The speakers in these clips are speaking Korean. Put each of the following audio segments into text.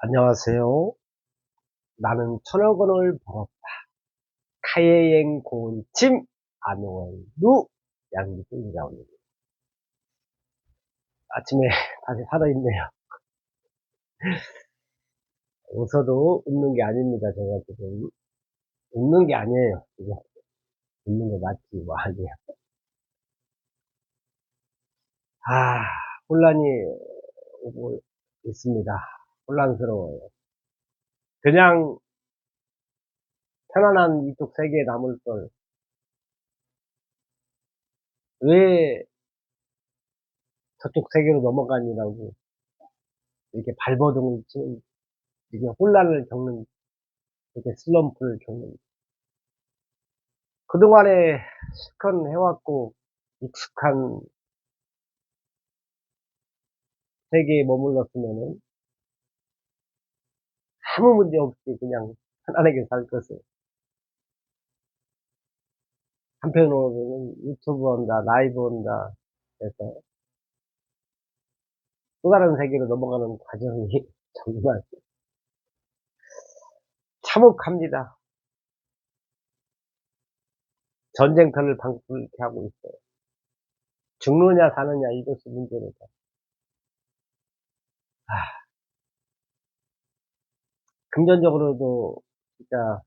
안녕하세요. 나는 천억 원을 벌었다. 카예행 고운침 아노엘루 양기수 인자원입니다. 아침에 다시 살아있네요. 웃어도 웃는 게 아닙니다. 제가 지금 웃는 게 아니에요. 지금 웃는 게 맞지 뭐 아니야. 아 혼란이 오고 있습니다. 혼란스러워요. 그냥 편안한 이쪽 세계에 남을 걸. 왜 저쪽 세계로 넘어가니라고 이렇게 발버둥을 치는, 이게 혼란을 겪는, 이렇게 슬럼프를 겪는. 그동안에 실컷 해왔고, 익숙한 세계에 머물렀으면은, 아무 문제 없이 그냥 편안하게 살 것을. 한편으로는 유튜브 한다, 라이브 한다, 해서 또 다른 세계로 넘어가는 과정이 정말 참혹합니다. 전쟁터를 방불케 하고 있어요. 죽느냐 사느냐 이것이 문제입니다. 아, 금전적으로도 진짜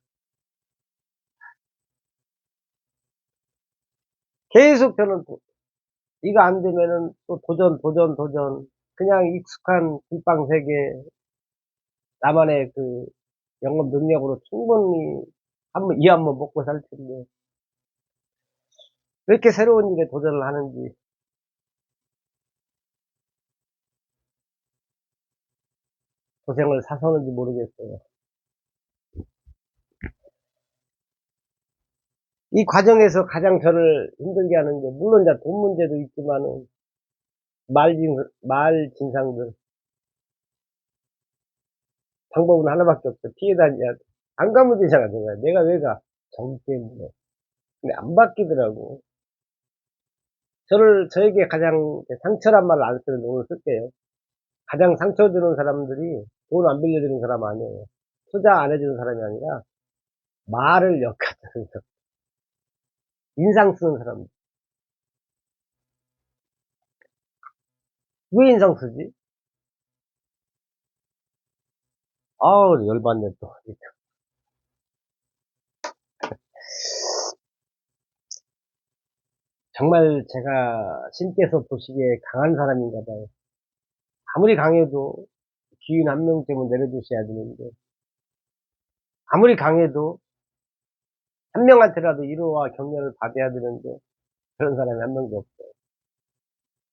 계속 저는 이거 안 되면은 또 도전 도전 도전. 그냥 익숙한 불방 세계. 나만의 그 영업 능력으로 충분히 한번 이 한 번 먹고 살 텐데. 왜 이렇게 새로운 일에 도전을 하는지 고생을 사서는지 모르겠어요. 이 과정에서 가장 저를 힘들게 하는 게 물론 돈 문제도 있지만은 말, 진, 말 진상들 방법은 하나밖에 없어 피해 다녀야 돼. 안 가면 되잖아 내가 내가 왜 가? 정 때문에 근데 안 바뀌더라고 저를 저에게 가장 상처란 말을 안 쓰는 오늘 쓸게요 가장 상처 주는 사람들이 돈 안 빌려주는 사람 아니에요. 투자 안 해주는 사람이 아니라 말을 엮어주는 사람. 인상 쓰는 사람들 왜 인상 쓰지? 아우 열받네 또. 정말 제가 신께서 보시기에 강한 사람인가 봐요. 아무리 강해도 기인 한 명 때문에 내려주셔야 되는데 아무리 강해도 한 명한테라도 위로와 격려를 받아야 되는데 그런 사람이 한 명도 없어요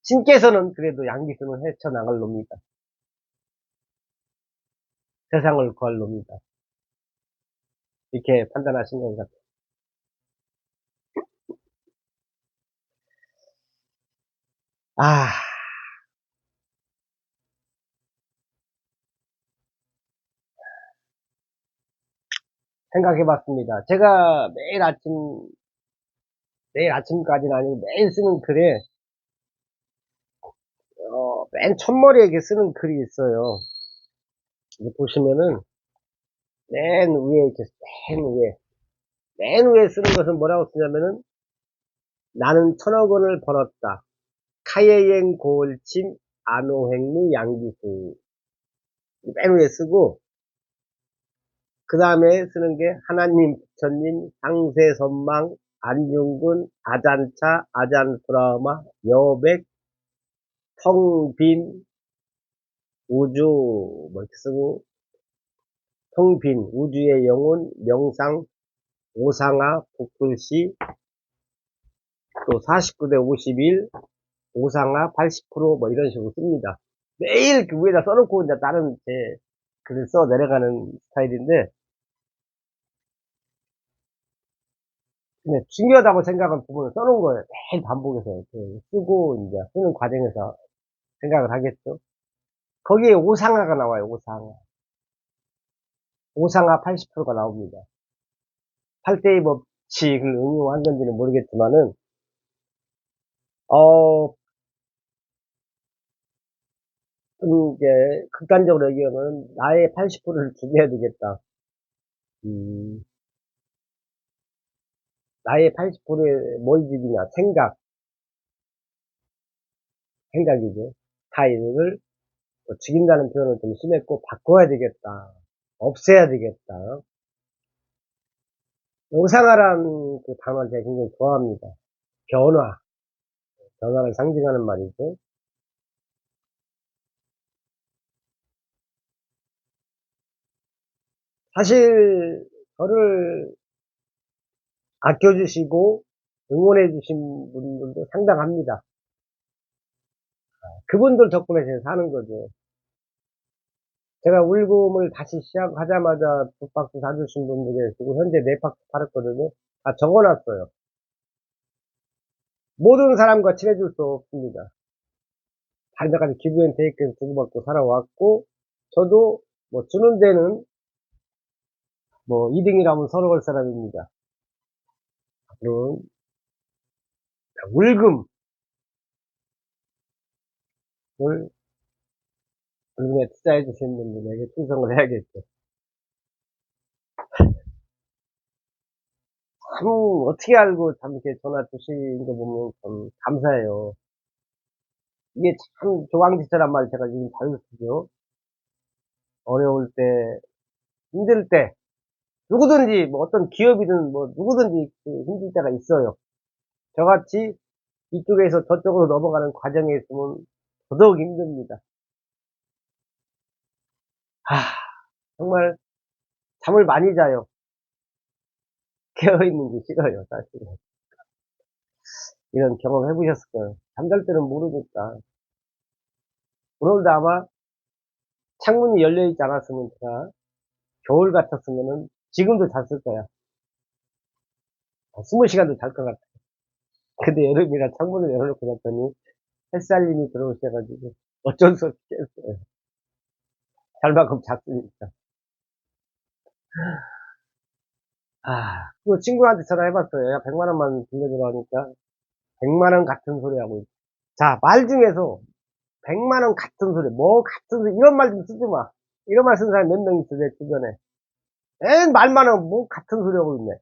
신께서는 그래도 양기수는 헤쳐나갈 놈이다 세상을 구할 놈이다. 이렇게 판단하신 것 같아요. 아. 생각해 봤습니다. 제가 매일 아침, 내일 아침까지는 아니고 매일 쓰는 글에, 어, 맨 첫머리에 이렇게 쓰는 글이 있어요. 보시면은 맨 위에 이렇게 맨 위에 맨 위에 쓰는 것은 뭐라고 쓰냐면은 나는 천억 원을 벌었다. 카예행 고을침 안호행루 양기수 맨 위에 쓰고 그 다음에 쓰는 게 하나님 부처님 상세선망 안중근 아잔차 아잔브라마 여백 텅빈 우주 뭐 이렇게 쓰고 텅빈 우주의 영혼 명상 오상아 북글씨 또 49대 51 오상아 80%뭐 이런 식으로 씁니다. 매일 그 위에다 써놓고 이제 다른 제 글을 써 내려가는 스타일인데 근데 중요하다고 생각한 부분을 써놓은 거예요. 매일 반복해서 쓰고 이제 쓰는 과정에서 생각을 하겠죠. 거기에 오상화가 나와요, 오상화. 오상화 80%가 나옵니다. 8대의 법칙을 응용한 건지는 모르겠지만은, 어, 이제 극단적으로 얘기하면 나의 80%를 죽여야 되겠다. 음, 나의 80%에 뭘 죽이냐? 생각. 생각이죠. 스타일을 뭐 죽인다는 표현은 좀 심했고 바꿔야 되겠다. 없애야 되겠다. 오상하란 그 단어를 제가 굉장히 좋아합니다. 변화. 변화를 상징하는 말이죠. 사실 저를 아껴주시고 응원해주신 분들도 상당합니다. 그분들 덕분에 제가 사는 거죠. 제가 울금을 다시 시작하자마자 두 박스 사주신 분들 계시고 현재 네 박스 팔았거든요. 다 적어놨어요. 모든 사람과 친해질 수 없습니다. 다른 데까지 기부엔 테이크에서 주고받고 살아왔고 저도 뭐 주는 데는 뭐 2등이라면 서로 걸 사람입니다. 그런 울금을 울금에 투자해 주신 분들에게 충성을 해야겠죠. 참 어떻게 알고 참 이렇게 전화 주신 거 보면 참 감사해요. 이게 참 조강지처란 말 제가 지금 쓰죠. 어려울 때, 힘들 때, 누구든지 뭐 어떤 기업이든 뭐 누구든지 그 힘들 때가 있어요. 저같이 이쪽에서 저쪽으로 넘어가는 과정에 있으면 더더욱 힘듭니다. 하, 정말 잠을 많이 자요. 깨어있는 게 싫어요, 사실은. 이런 경험 해보셨을 거예요. 잠잘 때는 모르니까. 오늘도 아마 창문이 열려있지 않았으면 제가 겨울 같았으면은 지금도 잤을 거야. 20시간도 잘 것 같아. 근데 여름이라 창문을 열어놓고 잤더니 햇살님이 들어오셔가지고 어쩔 수 없이 깼어요. 잘 만큼 잤으니까. 아, 그 친구한테 전화해봤어요. 야, 100만원만 빌려주라 하니까 100만원 같은 소리 하고 있어. 자, 말 중에서 100만원 같은 소리, 뭐 같은 소리, 이런 말 좀 쓰지 마. 이런 말 쓰는 사람 몇 명 있어, 내 주변에. 에 말만 하면 뭐 같은 소리 하고 있네.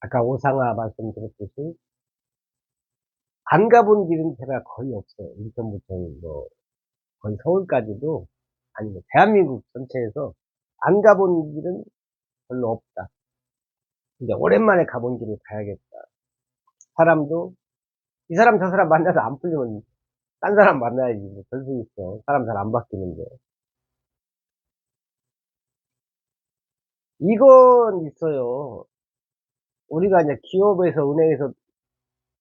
아까 오상아 말씀드렸듯이 안 가본 길은 제가 거의 없어요. 인천부터 뭐 거의 서울까지도 아니면 대한민국 전체에서 안 가본 길은 별로 없다. 근데 오랜만에 가본 길을 가야겠다. 사람도 이 사람 저 사람 만나서 안 풀리면 딴 사람 만나야지 뭐 별수 있어. 사람 잘 안 바뀌는데. 이건 있어요. 우리가 이제 기업에서 은행에서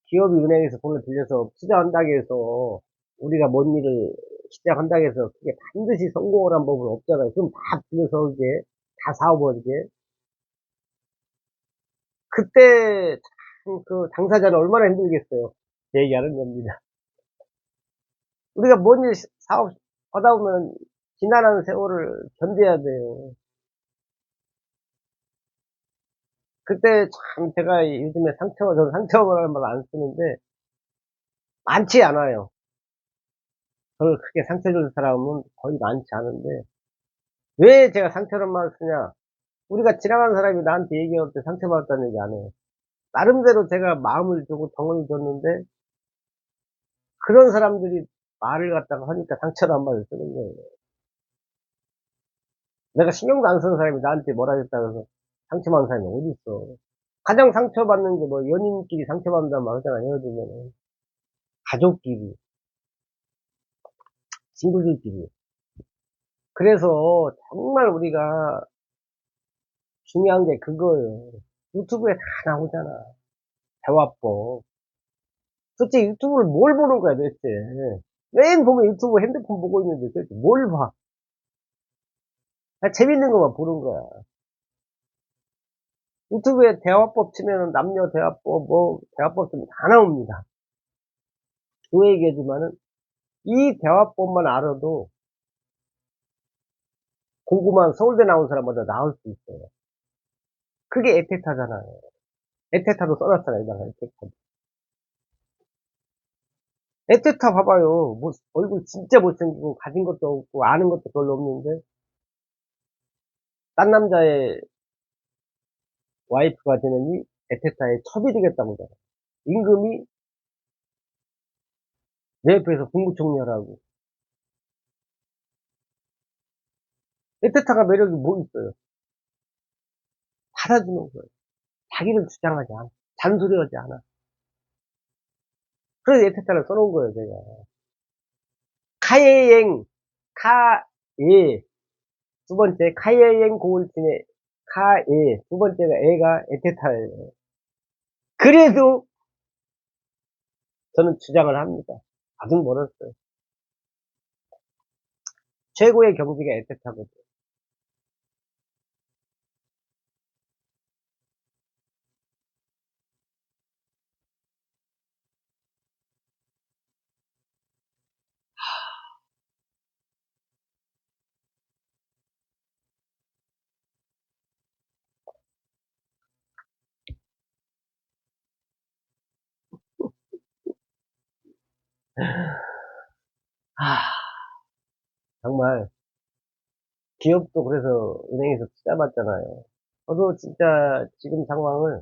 기업이 은행에서 돈을 빌려서 투자한다고 해서 우리가 뭔 일을 시작한다고 해서 그게 반드시 성공을 한 법은 없잖아요. 그럼 다 빌려서 이게 다 사업버리게. 그때 참그 당사자는 얼마나 힘들겠어요. 얘기하는 겁니다. 우리가 뭔일 사업 하다 보면 지나는 세월을 견뎌야 돼요. 그때 참 제가 요즘에 상처, 저는 상처라는 말 안 쓰는데 많지 않아요. 저를 크게 상처 줄 사람은 거의 많지 않은데 왜 제가 말을 쓰냐? 우리가 지나가는 사람이 나한테 얘기할 때 상처받았다는 얘기 안 해요. 나름대로 제가 마음을 주고 정을 줬는데 그런 사람들이 말을 갖다가 하니까 상처란 말을 쓰는 거예요. 내가 신경도 안 쓰는 사람이 나한테 뭐라 했다고 해서 상처받는 사람이 어디 있어. 가장 상처받는 게 뭐 연인끼리 상처받는다는 말 하잖아, 들면. 가족끼리. 친구들끼리. 그래서 정말 우리가 중요한 게 그거예요. 유튜브에 다 나오잖아. 대화법. 도대체 유튜브를 뭘 보는 거야, 도대체. 맨 보면 유튜브 핸드폰 보고 있는데 도대체 뭘 봐. 재밌는 것만 보는 거야. 유튜브에 대화법 치면은 남녀 대화법, 뭐, 대화법 좀 다 나옵니다. 그 얘기지만은 이 대화법만 알아도 궁금한 서울대 나온 사람마다 나올 수 있어요. 그게 에테타잖아요. 에테타도 써놨잖아요. 내가 에테타. 에테타 봐봐요. 뭐 얼굴 진짜 못생기고 가진 것도 없고 아는 것도 별로 없는데 딴 남자의 와이프가 되느니 에테타의 첩이 되겠다고 하잖아. 임금이 내 옆에서 국무총리하라고. 에테타가 매력이 뭐 있어요? 받아주는 거예요. 자기를 주장하지 않아. 잔소리하지 않아. 그래서 에테타를 써놓은 거예요, 제가. 카예행, 카예. 두 번째, 카예행 고울진의 카예. 두 번째가 애가 에테타예요. 그래도 저는 주장을 합니다. 아직 멀었어요. 최고의 경지가 에테타거든. 하, 정말 기업도 그래서 은행에서 투자 받잖아요. 저도 진짜 지금 상황을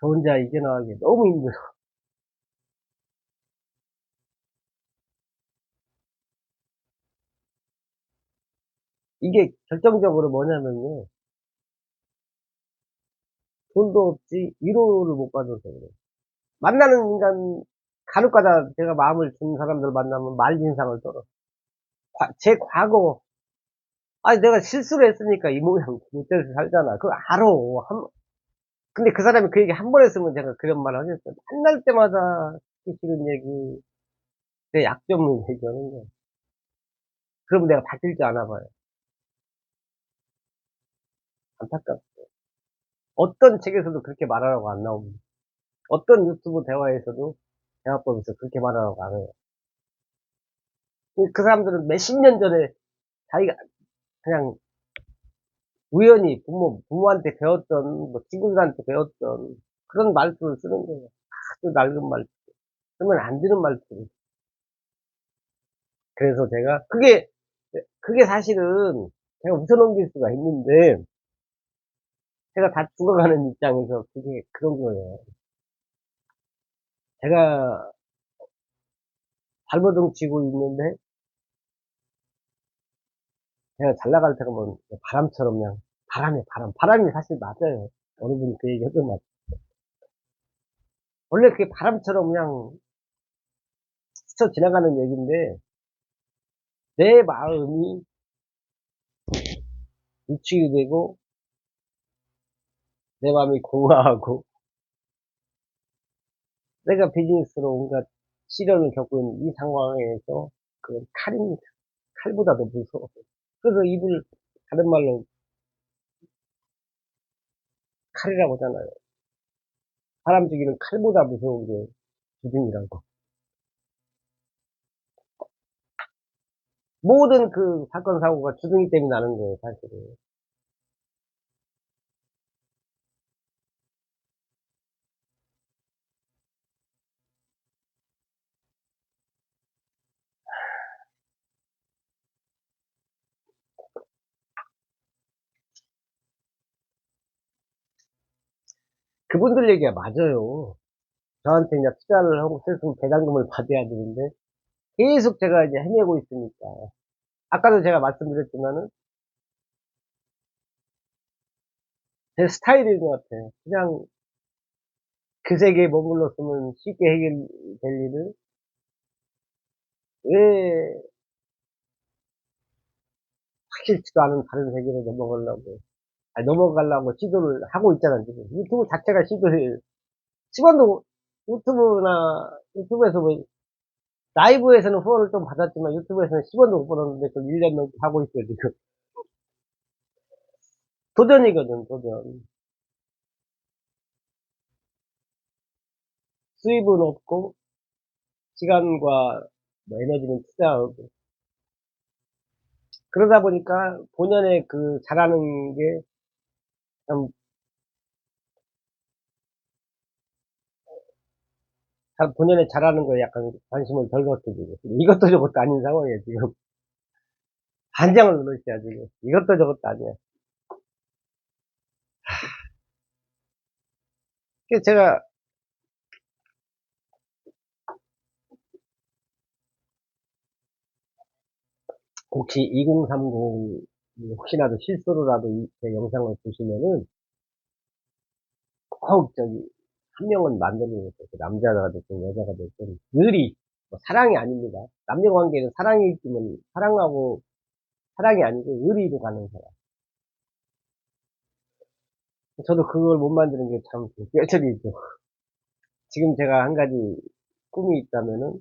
저 혼자 이겨나가기 너무 힘들어. 이게 결정적으로 뭐냐면요. 돈도 없지 위로를 못 받아서 그래. 만나는 인간 간혹가다 제가 마음을 준 사람들 만나면 말진상을 떨어. 과- 제 과거 아니 내가 실수를 했으니까 이 모양 못돼서 살잖아. 그거 알아. 한- 근데 그 사람이 그 얘기 한 번 했으면 제가 그런 말 하겠어요. 만날 때마다 듣기 싫은 얘기, 내 약점을 얘기하는 거야. 그러면 내가 바뀔 줄 아나 봐요. 안타깝죠. 어떤 책에서도 그렇게 말하라고 안 나옵니다. 어떤 유튜브 대화에서도 대화법에서 그렇게 말하라고 안 해요. 그 사람들은 몇십 년 전에 자기가 그냥 우연히 부모, 부모한테 배웠던, 뭐 친구들한테 배웠던 그런 말투를 쓰는 거예요. 아주 낡은 말투. 쓰면 안 되는 말투. 그래서 제가, 그게, 그게 사실은 제가 웃어넘길 수가 있는데, 제가 다 죽어가는 입장에서 그게 그런 거예요. 제가 발버둥 치고 있는데, 제가 잘 나갈 때가 뭐 바람처럼 그냥, 바람에 바람. 바람이 사실 맞아요. 어느 분이 그 얘기 말. 원래 그게 바람처럼 그냥 스쳐 지나가는 얘기인데, 내 마음이 위축이 되고, 내 마음이 공허하고, 내가 비즈니스로 온갖 시련을 겪고 있는 이 상황에서 그건 칼입니다. 칼보다도 무서워. 그래서 입을 다른 말로 칼이라고 하잖아요. 사람 죽이는 칼보다 무서운 게 주둥이라고. 모든 그 사건 사고가 주둥이 때문에 나는 거예요, 사실은. 그분들 얘기가 맞아요. 저한테 이제 투자를 하고 쓸수 배당금을 받아야 되는데 계속 제가 이제 헤매고 있으니까. 아까도 제가 말씀드렸지만은 제 스타일인 것 같아요. 그냥 그 세계에 머물렀으면 쉽게 해결될 일을 왜 확실치도 않은 다른 세계로 넘어가려고 넘어가려고 시도를 하고 있잖아요. 지금. 유튜브 자체가 시도를 10원도 유튜브나 유튜브에서 뭐 라이브에서는 후원을 좀 받았지만 유튜브에서는 10원도 못 받았는데 그걸 1년 넘게 하고 있어요 지금 도전이거든 도전 수입은 없고 시간과 뭐 에너지는 투자하고 그러다 보니까 본연의 그 잘하는 게 참, 잘- 본연의 잘하는 거에 약간 관심을 덜 갖게 되고 이것도 저것도 아닌 상황이에요 지금. 반장을 누르셔야 지금. 이것도 저것도 아니야 그래서 제가 혹시 2030 혹시라도 실수로라도 이 제 영상을 보시면은 꼭 저기 한 명은 만들어야 돼. 남자가 됐든 여자가 됐든 늘이 뭐 사랑이 아닙니다. 남녀 관계는 사랑이 있지만 사랑하고 사랑이 아니고 의리로 가는 사람. 저도 그걸 못 만드는 게 참 뼈저리죠. 지금 제가 한 가지 꿈이 있다면은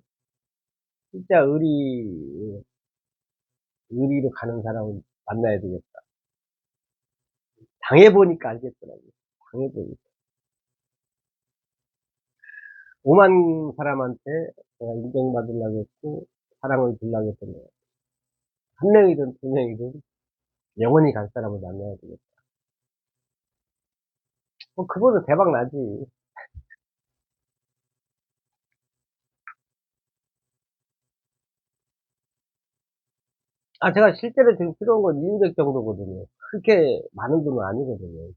진짜 의리 의리로 가는 사람을 만나야 되겠다. 당해보니까 알겠더라고요. 당해보니까. 5만 사람한테 제가 인정받으려고 했고, 사랑을 주려고 했던 거예요. 한 명이든 두 명이든 영원히 갈 사람을 만나야 되겠다. 뭐, 그거는 대박 나지. 아, 제가 실제로 지금 필요한 건 200 정도거든요. 그렇게 많은 돈은 아니거든요.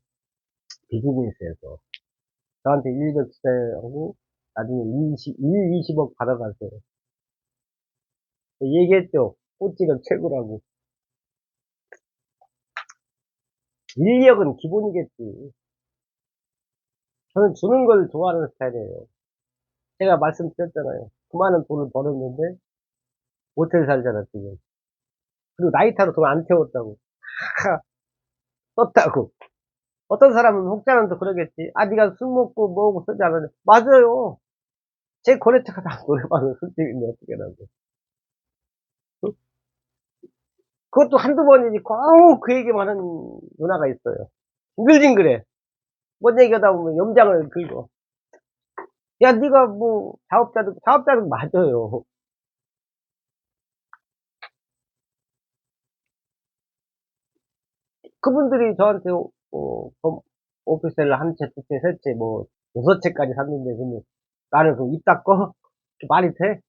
비즈니스에서. 저한테 100 주세하고, 나중에 20, 1, 20억 받아가세요. 얘기했죠. 꽃찌가 최고라고. 인력은 기본이겠지. 저는 주는 걸 좋아하는 스타일이에요. 제가 말씀드렸잖아요. 그 많은 돈을 벌었는데, 모텔 살잖아, 지금. 그리고 나이타로 돈 안 태웠다고. 하, 썼다고. 어떤 사람은 혹자는 그러겠지. 아, 네가 술 먹고 뭐하고 쓰지 않았냐. 맞아요. 제 거래처가 다 노래방을 술집인데 어떻게 나고. 그것도 한두 번이지 꼭그 얘기만 하는 누나가 있어요. 징글징글해. 뭔 얘기하다 보면 염장을 긁어. 야, 네가 뭐 사업자들 사업자들 맞아요. 그분들이 저한테 어, 어, 오피스텔 한 채, 두 채, 세 채, 뭐 여섯 채까지 샀는데 그러면 나는 그입 닫고 그 말이 돼?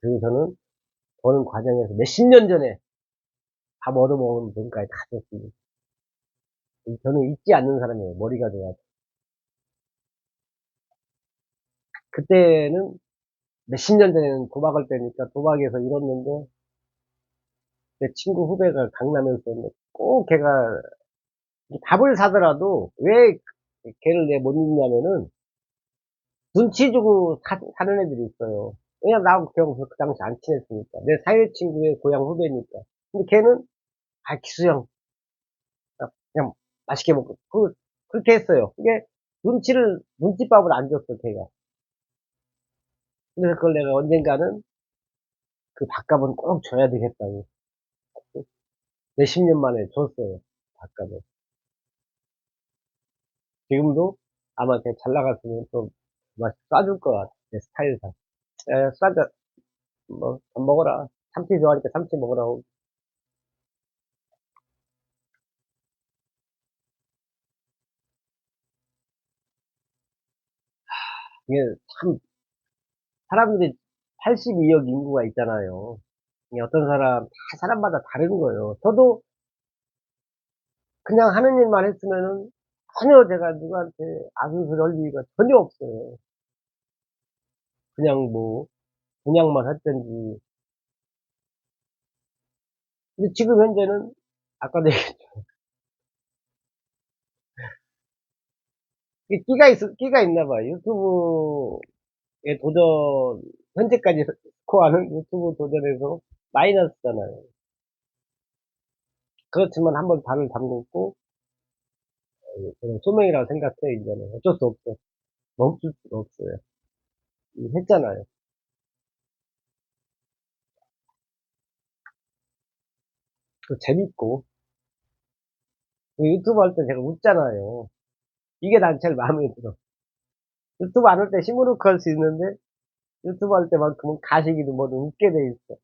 그리고 저는 버는 과정에서 몇십 년 전에 밥 얻어먹은 돈까지 다 줬습니다. 저는 잊지 않는 사람이에요. 머리가 좋아서. 그때는 몇십 년 전에는 도박을 때니까 도박에서 잃었는데 내 친구 후배가 강남에 있었는데 꼭 걔가 밥을 사더라도 왜 걔를 내못 잊냐면은 눈치 주고 사, 는 애들이 있어요. 왜냐면 나하고 걔하고 그 당시 안 친했으니까. 내 사회 친구의 고향 후배니까. 근데 걔는 아 기수형 그냥 맛있게 먹고 그 그렇게 했어요. 그게 눈치를 눈치밥을 안 줬어 걔가. 그래서 그걸 내가 언젠가는 그 밥값은 꼭 줘야 되겠다고. 몇십 년 만에 줬어요. 밥값을. 지금도 아마 걔잘 나갔으면 또맛 쏴줄 것 같아. 내 스타일상. 에, 쏴줘. 뭐, 밥 먹어라. 참치 좋아하니까 참치 먹으라고. 이게 참, 사람들이 82억 인구가 있잖아요. 어떤 사람, 다 사람마다 다른 거예요. 저도 그냥 하는 일만 했으면은 전혀 제가 누구한테 아수술 할 이유가 전혀 없어요. 그냥 뭐, 분양만 했든지. 근데 지금 현재는, 아까도 얘기했죠. 끼가 있, 끼가 있나 봐요. 유튜브에 도전, 현재까지 스코어하는 유튜브 도전에서 마이너스잖아요. 그렇지만 한 번 발을 담궜고, 그냥 소명이라고 생각해, 이제는. 어쩔 수 없어. 멈출 수가 없어요. 했잖아요. 그 재밌고, 그 유튜브 할 때 제가 웃잖아요. 이게 난 제일 마음에 들어. 유튜브 안 할 때 시무룩 할 수 있는데, 유튜브 할 때만큼은 가시기도 뭐든 웃게 돼 있어.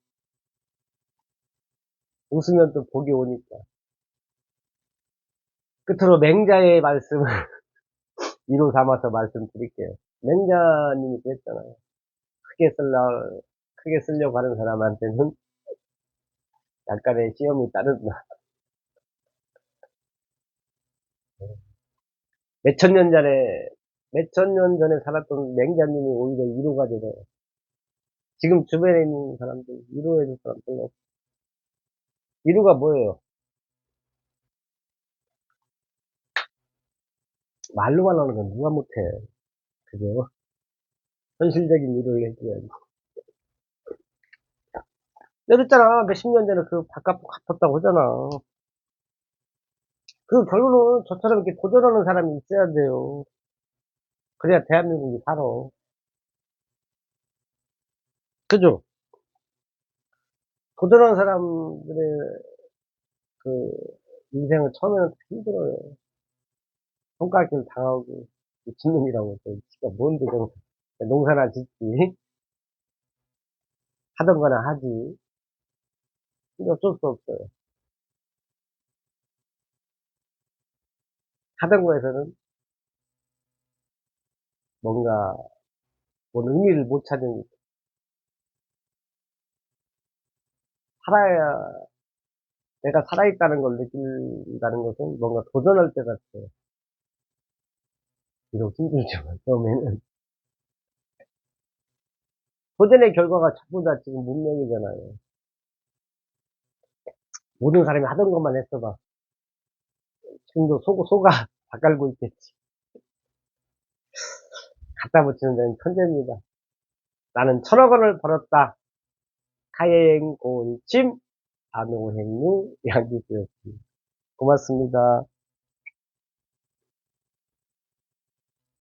웃으면 또 복이 오니까. 끝으로 맹자의 말씀을 이로 삼아서 말씀드릴게요. 맹자님이 그랬잖아요. 크게 쓸려, 크게 쓰려고 하는 사람한테는 약간의 시험이 따른다. 몇천 년 전에, 몇천 년 전에 살았던 맹자님이 오히려 위로가 되네요. 지금 주변에 있는 사람들, 위로해줄 사람 별로 없어. 위로가 뭐예요? 말로만 하는 건 누가 못해. 그죠? 현실적인 위로를 해줘야지. 내가 그랬잖아. 몇십 년 전에 그 바깥 갚았다고 하잖아. 그 결론은 저처럼 이렇게 도전하는 사람이 있어야 돼요. 그래야 대한민국이 살아. 그죠? 도전하는 사람들의 그 인생은 처음에는 힘들어요. 손가락질 당하고 미친놈이라고 또 지가 뭔데 좀 농사나 짓지 하던 거나 하지 어쩔 수 없어요. 하던 거에서는 뭔가 뭔 의미를 못 찾는 살아야 내가 살아있다는 걸 느낀다는 것은 뭔가 도전할 때 같아요. 비록 힘들지만 처음에는 도전의 결과가 전부 다 지금 문명이잖아요. 모든 사람이 하던 것만 했어봐. 지금도 속, 소가 다 깔고 있겠지. 갖다 붙이는 데는 천재입니다. 나는 천억 원을 벌었다. 카행 골침 안오행루 양기수였습니다. 고맙습니다.